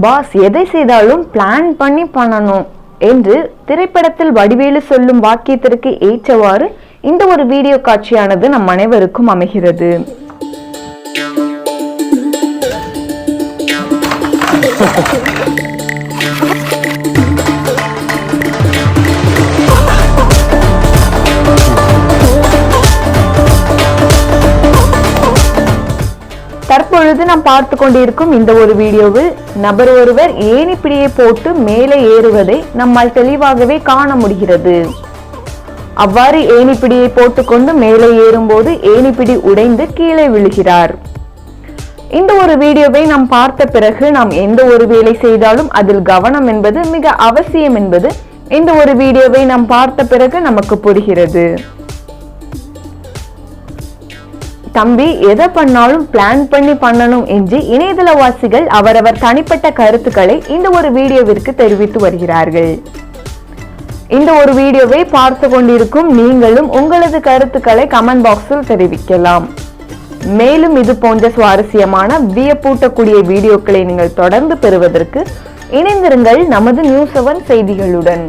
Pass எதை செய்தாலும் plan பண்ணி பண்ணணும் என்று திரைப்படத்தில் வடிவேலு சொல்லும் வாக்கியத்திற்கு ஏற்றவாறு இந்த ஒரு வீடியோ காட்சியானது நம் அனைவருக்கும் அமைகிறது. தற்பொழுது நாம் பார்த்து கொண்டிருக்கும் இந்த ஒரு வீடியோவில் நபர் ஒருவர் ஏணிப்பிடியை போட்டு மேலே ஏறுவதை நம்மால் தெளிவாகவே காண முடிகிறது. அவ்வாறு ஏணிப்பிடியை போட்டுக்கொண்டு மேலே ஏறும்போது ஏணிப்பிடி உடைந்து கீழே விழுகிறார்? இந்த ஒரு வீடியோவை நாம் பார்த்த பிறகு நாம் எந்த ஒரு வேலை செய்தாலும் அதில் கவனம் என்பது மிக அவசியம் என்பது இந்த ஒரு வீடியோவை நாம் பார்த்த பிறகு நமக்கு புரிகிறது. தம்பி எதை பண்ணாலும் பிளான் பண்ணி பண்ணணும் என்று இணையதளவாசிகள் அவரவர் தனிப்பட்ட கருத்துக்களை இந்த ஒரு வீடியோவிற்கு தெரிவித்து வருகிறார்கள். இந்த ஒரு வீடியோவை பார்த்து கொண்டிருக்கும் நீங்களும் உங்களது கருத்துக்களை கமெண்ட் பாக்ஸில் தெரிவிக்கலாம். மேலும் இது போன்ற சுவாரஸ்யமான வியப்பூட்டக்கூடிய வீடியோக்களை நீங்கள் தொடர்ந்து பெறுவதற்கு இணைந்திருங்கள் நமது நியூஸ் செவன் செய்திகளுடன்.